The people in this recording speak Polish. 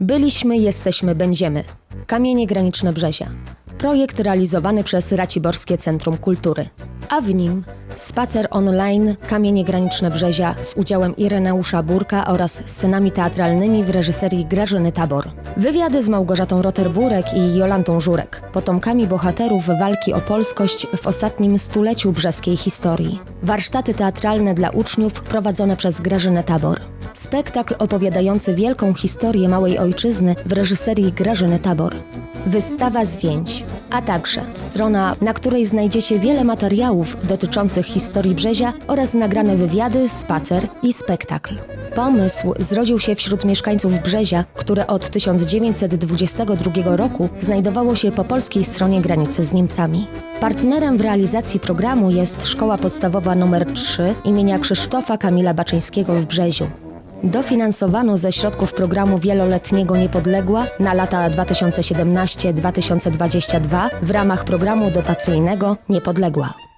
Byliśmy, jesteśmy, będziemy. Kamienie graniczne Brzezia. Projekt realizowany przez Raciborskie Centrum Kultury. A w nim spacer online Kamienie graniczne Brzezia z udziałem Ireneusza Burka oraz scenami teatralnymi w reżyserii Grażyny Tabor. Wywiady z Małgorzatą Roterburek i Jolantą Żurek, potomkami bohaterów walki o polskość w ostatnim stuleciu brzeskiej historii. Warsztaty teatralne dla uczniów prowadzone przez Grażynę Tabor. Spektakl opowiadający wielką historię małej ojczyzny w reżyserii Grażyny Tabor. Wystawa zdjęć, a także strona, na której znajdziecie wiele materiałów dotyczących historii Brzezia oraz nagrane wywiady, spacer i spektakl. Pomysł zrodził się wśród mieszkańców Brzezia, które od 1922 roku znajdowało się po polskiej stronie granicy z Niemcami. Partnerem w realizacji programu jest Szkoła Podstawowa nr 3 imienia Krzysztofa Kamila Baczyńskiego w Brzeziu. Dofinansowano ze środków programu wieloletniego Niepodległa na lata 2017-2022 w ramach programu dotacyjnego Niepodległa.